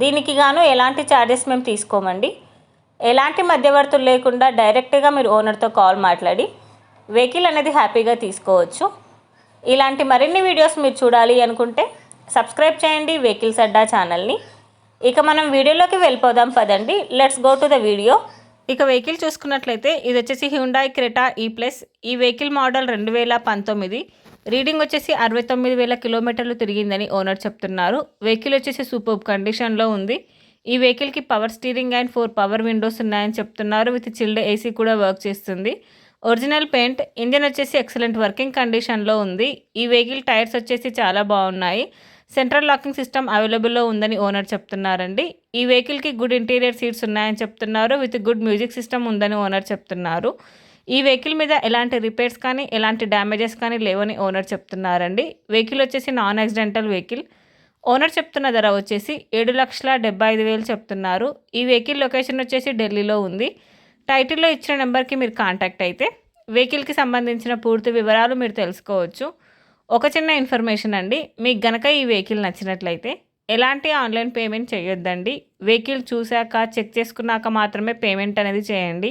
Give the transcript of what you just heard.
దీనికి గాను ఎలాంటి ఛార్జెస్ మేము తీసుకోమండి. ఎలాంటి మధ్యవర్తులు లేకుండా డైరెక్ట్గా మీరు ఓనర్తో కాల్ మాట్లాడి వెహికల్ అనేది హ్యాపీగా తీసుకోవచ్చు. ఇలాంటి మరిన్ని వీడియోస్ మీరు చూడాలి అనుకుంటే సబ్స్క్రైబ్ చేయండి వెహికల్స్ అడ్డా ఛానల్ని ఇక మనం వీడియోలోకి వెళ్ళిపోదాం పదండి. Let's go to the video ఇక వెహికల్ చూసుకున్నట్లయితే ఇది వచ్చేసి హ్యుండాయ్ క్రెటా ఈ ప్లస్ ఈ వెహికల్ మోడల్ రెండు వేల పంతొమ్మిది. రీడింగ్ వచ్చేసి అరవై తొమ్మిది వేల కిలోమీటర్లు తిరిగిందని ఓనర్ చెప్తున్నారు. వెహికల్ వచ్చేసి సూపర్ కండిషన్లో ఉంది. ఈ వెహికల్కి power steering and four power windows ఉన్నాయని చెప్తున్నారు. విత్ చిల్డ్ ఏసీ కూడా వర్క్ చేస్తుంది. ఒరిజినల్ పెయింట్ ఇంజన్ వచ్చేసి ఎక్సలెంట్ వర్కింగ్ కండిషన్లో ఉంది. ఈ వెహికల్ టైర్స్ వచ్చేసి చాలా బాగున్నాయి. సెంట్రల్ లాకింగ్ సిస్టమ్ అవైలబుల్లో ఉందని ఓనర్ చెప్తున్నారండి. ఈ వెహికల్కి గుడ్ ఇంటీరియర్ సీట్స్ ఉన్నాయని చెప్తున్నారు. విత్ గుడ్ మ్యూజిక్ సిస్టమ్ ఉందని ఓనర్ చెప్తున్నారు. ఈ వెహికల్ మీద ఎలాంటి రిపేర్స్ కానీ ఎలాంటి డ్యామేజెస్ కానీ లేవని ఓనర్ చెప్తున్నారండి. వెహికల్ వచ్చేసి నాన్ యాక్సిడెంటల్ వెహికల్. ఓనర్ చెప్తున్న ధర వచ్చేసి ఏడు లక్షల డెబ్బై ఐదు వేలు చెప్తున్నారు. ఈ వెహికల్ లొకేషన్ వచ్చేసి ఢిల్లీలో ఉంది. టైటిల్లో ఇచ్చిన నెంబర్కి మీరు కాంటాక్ట్ అయితే వెహికల్కి సంబంధించిన పూర్తి వివరాలు మీరు తెలుసుకోవచ్చు. ఒక చిన్న ఇన్ఫర్మేషన్ అండి మీకు గనక ఈ వెహికల్ నచ్చినట్లయితే ఎలాంటి ఆన్లైన్ పేమెంట్ చేయొద్దండి. వెహికల్ చూశాక చెక్ చేసుకున్నాక మాత్రమే పేమెంట్ అనేది చేయండి.